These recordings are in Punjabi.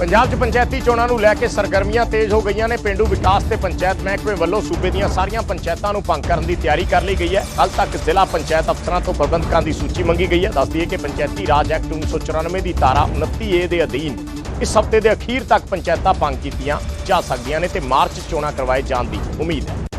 ਪੰਜਾਬ 'ਚ ਪੰਚਾਇਤੀ ਚੋਣਾਂ ਨੂੰ ਲੈ ਕੇ ਸਰਗਰਮੀਆਂ ਤੇਜ਼ ਹੋ ਗਈਆਂ ਨੇ। ਪਿੰਡੂ ਵਿਕਾਸ ਤੇ ਪੰਚਾਇਤ ਮਹਿਕਮੇ ਵੱਲੋਂ ਸੂਬੇ ਦੀਆਂ ਸਾਰੀਆਂ ਪੰਚਾਇਤਾਂ ਨੂੰ ਭੰਗ ਕਰਨ ਦੀ ਤਿਆਰੀ ਕਰ ਲਈ ਗਈ ਹੈ। ਕੱਲ ਤੱਕ ਜ਼ਿਲ੍ਹਾ ਪੰਚਾਇਤ ਅਫਸਰਾਂ ਤੋਂ ਪ੍ਰਬੰਧਕਾਂ ਦੀ ਸੂਚੀ ਮੰਗੀ ਗਈ ਹੈ। ਦੱਸਦੀ ਹੈ ਕਿ ਪੰਚਾਇਤੀ ਰਾਜ ਐਕਟ 1994 ਦੀ ਧਾਰਾ 29 ਏ ਦੇ ਅਧੀਨ ਇਸ ਹਫ਼ਤੇ ਦੇ ਅਖੀਰ ਤੱਕ ਪੰਚਾਇਤਾਂ ਭੰਗ ਕੀਤੀਆਂ ਜਾ ਸਕਦੀਆਂ ਨੇ ਤੇ ਮਾਰਚ ਚੋਣਾਂ ਕਰਵਾਏ ਜਾਣ ਦੀ ਉਮੀਦ ਹੈ।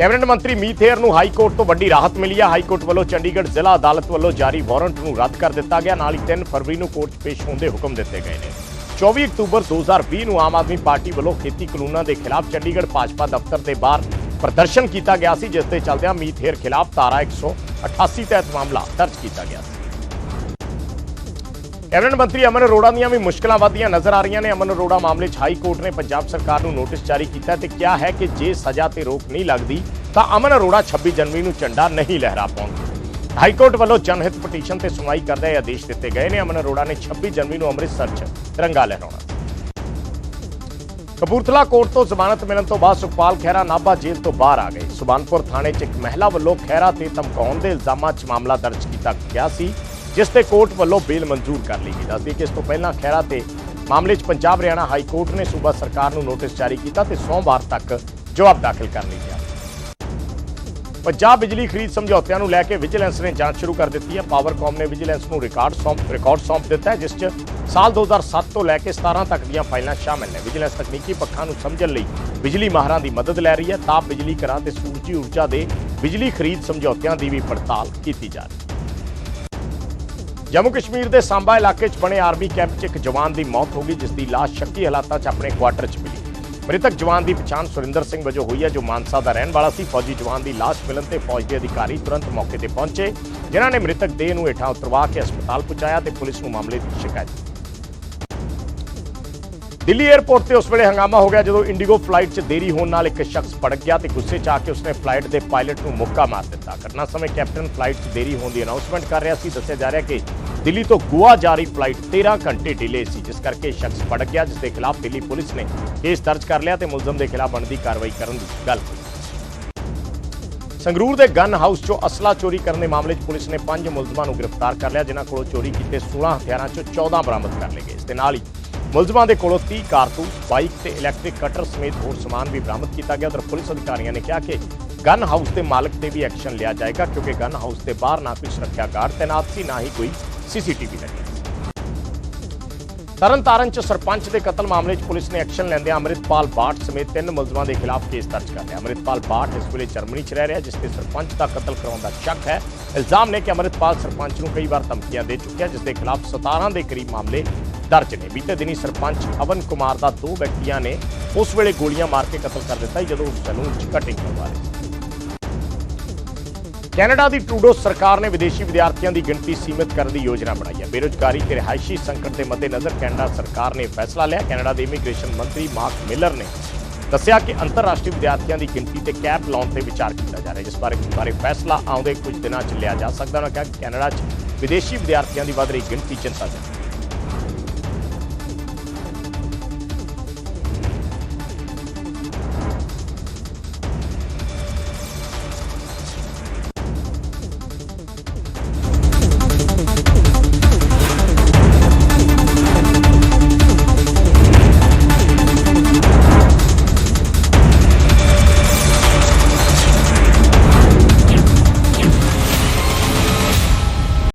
ਕੈਬਨਿਟ ਮੰਤਰੀ ਮੀਤ ਨੂੰ ਹਾਈ ਕੋਰਟ ਤੋਂ ਵੱਡੀ ਰਾਹਤ ਮਿਲੀ ਹੈ ਹਾਈ ਕੋਰਟ ਵੱਲੋਂ ਚੰਡੀਗੜ੍ਹ ਜ਼ਿਲ੍ਹਾ ਅਦਾਲਤ ਵੱਲੋਂ ਜਾਰੀ ਵਾਰੰਟ ਨੂੰ ਰੱਦ ਕਰ ਦਿੱਤਾ ਗਿਆ। ਨਾਲ ਹੀ 3 ਫਰਵਰੀ ਨੂੰ ਕੋਰਟ 'ਚ ਪੇਸ਼ ਹੋਣ ਦੇ ਹੁਕਮ ਦਿੱਤੇ ਗਏ ਨੇ। 24 ਅਕਤੂਬਰ 2020 ਨੂੰ ਆਮ ਆਦਮੀ ਪਾਰਟੀ ਵੱਲੋਂ ਖੇਤੀ ਕਾਨੂੰਨਾਂ ਦੇ ਖਿਲਾਫ ਚੰਡੀਗੜ੍ਹ ਭਾਜਪਾ ਦਫ਼ਤਰ ਦੇ ਬਾਹਰ ਪ੍ਰਦਰਸ਼ਨ ਕੀਤਾ ਗਿਆ ਸੀ, ਜਿਸ ਦੇ ਚੱਲਦਿਆਂ ਮੀਤ ਹੇਅਰ ਖਿਲਾਫ ਧਾਰਾ 188 ਤਹਿਤ ਮਾਮਲਾ ਦਰਜ ਕੀਤਾ ਗਿਆ ਸੀ। ਕੈਬਨਿਟ ਮੰਤਰੀ ਅਮਨ ਅਰੋੜਾ ਦੀਆਂ ਵੀ ਮੁਸ਼ਕਲਾਂ ਵੱਧਦੀਆਂ ਨਜ਼ਰ ਆ ਰਹੀਆਂ ਨੇ। ਅਮਨ ਅਰੋੜਾ ਮਾਮਲੇ 'ਚ ਹਾਈ ਕੋਰਟ ਨੇ ਪੰਜਾਬ ਸਰਕਾਰ ਨੂੰ ਨੋਟਿਸ ਜਾਰੀ ਕੀਤਾ ਤੇ ਕਿਹਾ ਹੈ ਕਿ ਜੇ ਸਜ਼ਾ ਤੇ ਰੋਕ ਨਹੀਂ ਲੱਗਦੀ, ਤਾਂ ਅਮਨ ਅਰੋੜਾ 26 ਜਨਵਰੀ ਨੂੰ ਝੰਡਾ ਨਹੀਂ ਲਹਿਰਾ ਪਾਉਣਗੇ। ਹਾਈ ਕੋਰਟ ਵੱਲੋਂ ਜਨਹਿਤ ਪਟੀਸ਼ਨ ਤੇ ਸੁਣਵਾਈ ਕਰਦੇ ਇਹ ਆਦੇਸ਼ ਦਿੱਤੇ ਗਏ ਨੇ। ਅਮਨ ਅਰੋੜਾ ਨੇ 26 ਜਨਵਰੀ ਨੂੰ ਅੰਮ੍ਰਿਤਸਰ 'ਚ ਤਿਰੰਗਾ ਲਹਿਰਾਉਣਾ। ਕਪੂਰਥਲਾ ਕੋਰਟ ਤੋਂ ਜ਼ਮਾਨਤ ਮਿਲਣ ਤੋਂ ਬਾਅਦ ਸੁਖਪਾਲ ਖਹਿਰਾ ਨਾਭਾ ਜੇਲ੍ਹ ਤੋਂ ਬਾਹਰ ਆ ਗਏ। ਸੁਬਾਨਪੁਰ ਥਾਣੇ 'ਚ ਇੱਕ ਮਹਿਲਾ ਵੱਲੋਂ ਖਹਿਰਾ ਤੇ ਧਮਕਾਉਣ ਦੇ ਇਲਜ਼ਾਮਾਂ 'ਚ ਮਾਮਲਾ ਦਰਜ ਕੀਤਾ ਗਿਆ ਸੀ। ਜਿਸ ਤੇ ਕੋਰਟ ਵੱਲੋਂ ਬੇਲ ਮਨਜ਼ੂਰ ਕਰ ਲਈ ਗਈ। ਦੱਸਦੀ ਕਿ ਇਸ ਤੋਂ ਪਹਿਲਾਂ ਖਹਿਰਾ ਤੇ ਮਾਮਲੇ 'ਚ ਪੰਜਾਬ ਹਰਿਆਣਾ ਹਾਈ ਕੋਰਟ ਨੇ ਸੂਬਾ ਸਰਕਾਰ ਨੂੰ ਨੋਟਿਸ ਜਾਰੀ ਕੀਤਾ ਤੇ ਸੋਮਵਾਰ ਤੱਕ ਜਵਾਬ ਦਾਖਲ ਕਰ ਲਈ ਗਿਆ। ਪੰਜਾਬ ਬਿਜਲੀ ਖਰੀਦ ਸਮਝੌਤਿਆਂ ਨੂੰ ਲੈ ਕੇ ਵਿਜੀਲੈਂਸ ਨੇ ਜਾਂਚ ਸ਼ੁਰੂ ਕਰ ਦਿੱਤੀ ਹੈ। ਪਾਵਰਕਾਮ ਨੇ ਵਿਜੀਲੈਂਸ ਨੂੰ ਰਿਕਾਰਡ ਸੌਂਪ ਰਿਕਾਰਡ ਸੌਂਪ ਦਿੱਤਾ ਹੈ, ਜਿਸ 'ਚ ਸਾਲ 2007 ਤੋਂ ਲੈ ਕੇ 17 ਤੱਕ ਦੀਆਂ ਫਾਈਲਾਂ ਸ਼ਾਮਿਲ ਨੇ। ਵਿਜੀਲੈਂਸ ਤਕਨੀਕੀ ਪੱਖਾਂ ਨੂੰ ਸਮਝਣ ਲਈ ਬਿਜਲੀ ਮਾਹਰਾਂ ਦੀ ਮਦਦ ਲੈ ਰਹੀ ਹੈ। ਤਾਪ ਬਿਜਲੀ ਘਰਾਂ ਤੇ ਸੂਰਜੀ ਊਰਜਾ ਦੇ ਬਿਜਲੀ ਖਰੀਦ ਸਮਝੌਤਿਆਂ ਦੀ ਵੀ ਪੜਤਾਲ ਕੀਤੀ ਜਾ ਰਹੀ ਹੈ। ਜੰਮੂ ਕਸ਼ਮੀਰ ਦੇ ਸਾਂਬਾ ਇਲਾਕੇ 'ਚ ਬਣੇ ਆਰਮੀ ਕੈਂਪ 'ਚ ਇੱਕ ਜਵਾਨ ਦੀ ਮੌਤ ਹੋ ਗਈ, ਜਿਸ ਦੀ ਲਾਸ਼ ਸ਼ੱਕੀ ਹਾਲਾਤਾਂ 'ਚ ਆਪਣੇ ਕੁਆਟਰ 'ਚ ਮਿਲੀ। ਮ੍ਰਿਤਕ ਜਵਾਨ ਦੀ ਪਛਾਣ ਸੁਰਿੰਦਰ ਸਿੰਘ ਵਜੋਂ ਹੋਈ ਹੈ, ਜੋ ਮਾਨਸਾ ਦਾ ਰਹਿਣ ਵਾਲਾ ਸੀ। ਫੌਜੀ ਜਵਾਨ ਦੀ ਲਾਸ਼ ਮਿਲਣ ਤੇ ਫੌਜ ਦੇ ਅਧਿਕਾਰੀ ਤੁਰੰਤ ਮੌਕੇ ਤੇ ਪਹੁੰਚੇ, ਜਿਨ੍ਹਾਂ ਨੇ ਮ੍ਰਿਤਕ ਦੇਹ ਨੂੰ ਹੇਠਾਂ ਉਤਰਵਾ ਕੇ ਹਸਪਤਾਲ ਪਹੁੰਚਾਇਆ ਤੇ ਪੁਲਿਸ ਨੂੰ ਮਾਮਲੇ ਦੀ ਸ਼ਿਕਾਇਤ ਦਿੱਤੀ। ਦਿੱਲੀ 에ਅਰਪੋਰਟ ਤੇ ਉਸ ਵੇਲੇ ਹੰਗਾਮਾ ਹੋ ਗਿਆ ਜਦੋਂ ਇੰਡੀਗੋ ਫਲਾਈਟ 'ਚ ਦੇਰੀ ਹੋਣ ਨਾਲ ਇੱਕ ਸ਼ਖਸ ਭੜਕ ਗਿਆ ਤੇ ਗੁੱਸੇ 'ਚ ਆ ਕੇ ਉਸਨੇ ਫਲਾਈਟ ਦੇ ਪਾਇਲਟ ਨੂੰ ਮੁੱਕਾ ਮਾਰ ਦਿੱਤਾ। ਘਟਨਾ ਸਮੇਂ ਕੈਪਟਨ ਫਲਾਈਟ 'ਚ ਦੇਰੀ ਹੋਣ ਦੀ ਅਨਾਉਂਸਮੈਂਟ ਕਰ ਰਿਹਾ ਸੀ। ਦੱਸਿਆ ਜਾ ਰਿਹਾ ਕਿ ਦਿੱਲੀ ਤੋਂ ਗੋਆ ਜਾ ਰਹੀ ਫਲਾਈਟ 13 ਘੰਟੇ ਡਿਲੇ ਸੀ, ਜਿਸ ਕਰਕੇ ਇਹ ਸ਼ਖਸ ਭੜਕ ਗਿਆ ਜਿਸ ਦੇ ਖਿਲਾਫ ਦਿੱਲੀ ਪੁਲਿਸ ਨੇ ਕੇਸ ਦਰਜ ਕਰ ਲਿਆ ਤੇ ਮੁਲਜ਼ਮ ਦੇ ਖਿਲਾਫ ਬਣਦੀ ਕਾਰਵਾਈ ਕਰਨ ਦੀ ਗੱਲ ਕੀਤੀ ਸੰਗਰੂਰ ਦੇ ਗਨ ਹਾਊਸ 'ਚੋਂ ਅਸਲਾ ਚੋਰੀ ਕਰਨ ਦੇ ਮਾਮਲੇ 'ਚ ਪੁਲਿਸ ਨੇ ਪੰਜ ਮੁਲਜ਼ਮਾਂ ਨੂੰ ਗ੍ਰਿਫਤਾਰ ਕਰ ਲਿਆ, ਜਿਨ੍ਹਾਂ ਕੋਲੋਂ ਚੋਰੀ ਕੀਤੇ 16 ਹਥਿਆਰਾਂ 'ਚੋਂ 14 ਬਰਾਮਦ ਕਰ ਲਏ ਗਏ। ਇਸ ਦੇ ਨਾਲ ਹੀ ਮੁਲਜ਼ਮਾਂ ਦੇ ਕੋਲੋਂ 30 ਕਾਰਤੂਸ, ਬਾਈਕ ਤੇ ਇਲੈਕਟ੍ਰਿਕ ਕਟਰ ਸਮੇਤ ਹੋਰ ਸਮਾਨ ਵੀ ਬਰਾਮਦ ਕੀਤਾ ਗਿਆ। ਉਧਰ ਪੁਲਿਸ ਅਧਿਕਾਰੀਆਂ ਨੇ ਕਿਹਾ ਕਿ ਗਨ ਹਾਊਸ ਦੇ ਮਾਲਕ ਤੇ ਵੀ ਐਕਸ਼ਨ ਲਿਆ ਜਾਏਗਾ ਕਿਉਂਕਿ ਗਨ ਹਾਊਸ ਦੇ ਬਾਹਰ ਨਾ ਕੋਈ ਸੁਰੱਖਿਆ ਗਾਰਡ ਤੈਨਾਤ ਸੀ, ਨਾ ਹੀ ਕੋਈ ਸੀਸੀਟੀਵੀ ਲੱਗਿਆ ਤਰਨਤਾਰਨ ਚ ਸਰਪੰਚ ਦੇ ਕਤਲ ਮਾਮਲੇ 'ਚ ਪੁਲਿਸ ਨੇ ਐਕਸ਼ਨ ਲੈਂਦਿਆਂ ਅੰਮ੍ਰਿਤਪਾਲ ਬਾਠ ਸਮੇਤ ਤਿੰਨ ਮੁਲਜ਼ਮਾਂ ਦੇ ਖਿਲਾਫ ਕੇਸ ਦਰਜ ਕਰ ਲਿਆ। ਅੰਮ੍ਰਿਤਪਾਲ ਬਾਠ ਇਸ ਵੇਲੇ ਜਰਮਨੀ 'ਚ ਰਹਿ ਰਿਹਾ, ਜਿਸ ਤੇ ਸਰਪੰਚ ਦਾ ਕਤਲ ਕਰਾਉਣ ਦਾ ਸ਼ੱਕ ਹੈ। ਇਲਜ਼ਾਮ ਨੇ ਕਿ ਅੰਮ੍ਰਿਤਪਾਲ ਸਰਪੰਚ ਨੂੰ ਕਈ ਵਾਰ ਧਮਕੀਆਂ ਦੇ ਚੁੱਕਿਆ, ਜਿਸ ਦੇ ਖਿਲਾਫ 17 ਦੇ ਕਰੀਬ ਮਾਮਲੇ ਦਰਜ ਨੇ। ਬੀਤੇ ਦਿਨੀ ਸਰਪੰਚ ਅਵਨ ਕੁਮਾਰ ਦਾ ਦੋ ਵਿਅਕਤੀਆਂ ਨੇ ਉਸ ਵੇਲੇ ਗੋਲੀਆਂ ਮਾਰ ਕੇ ਕਤਲ ਕਰ ਦਿੱਤਾ, ਜਦੋਂ ਉਹ ਸੈਲੂਨ 'ਚ ਕਟਿੰਗ ਕਰਵਾ ਰਹੇ ਕੈਨੇਡਾ ਦੀ ਟਰੂਡੋ ਸਰਕਾਰ ਨੇ ਵਿਦੇਸ਼ੀ ਵਿਦਿਆਰਥੀਆਂ ਦੀ ਗਿਣਤੀ ਸੀਮਿਤ ਕਰਨ ਦੀ ਯੋਜਨਾ ਬਣਾਈ ਹੈ। ਬੇਰੁਜ਼ਗਾਰੀ ਤੇ ਰਿਹਾਇਸ਼ੀ ਸੰਕਟ ਦੇ ਮੱਦੇਨਜ਼ਰ ਕੈਨੇਡਾ ਸਰਕਾਰ ਨੇ ਫੈਸਲਾ ਲਿਆ। ਕੈਨੇਡਾ ਦੇ ਇਮੀਗ੍ਰੇਸ਼ਨ ਮੰਤਰੀ ਮਾਰਕ ਮਿਲਰ ਨੇ ਦੱਸਿਆ ਕਿ ਅੰਤਰਰਾਸ਼ਟਰੀ ਵਿਦਿਆਰਥੀਆਂ ਦੀ ਗਿਣਤੀ ਤੇ ਕੈਪ ਲਾਉਣ ਤੇ ਵਿਚਾਰ ਕੀਤਾ ਜਾ ਰਿਹਾ ਜਿਸ ਬਾਰੇ ਬਾਰੇ ਫੈਸਲਾ ਆਉਂਦੇ ਕੁਝ ਦਿਨਾਂ 'ਚ ਲਿਆ ਜਾ ਸਕਦਾ ਉਹਨਾਂ ਕਿਹਾ ਕੈਨੇਡਾ 'ਚ ਵਿਦੇਸ਼ੀ ਵਿਦਿਆਰਥੀਆਂ ਦੀ ਵਧ ਰਹੀ ਗਿਣਤੀ ਚਿੰਤਾਜਨਕ ਹੈ।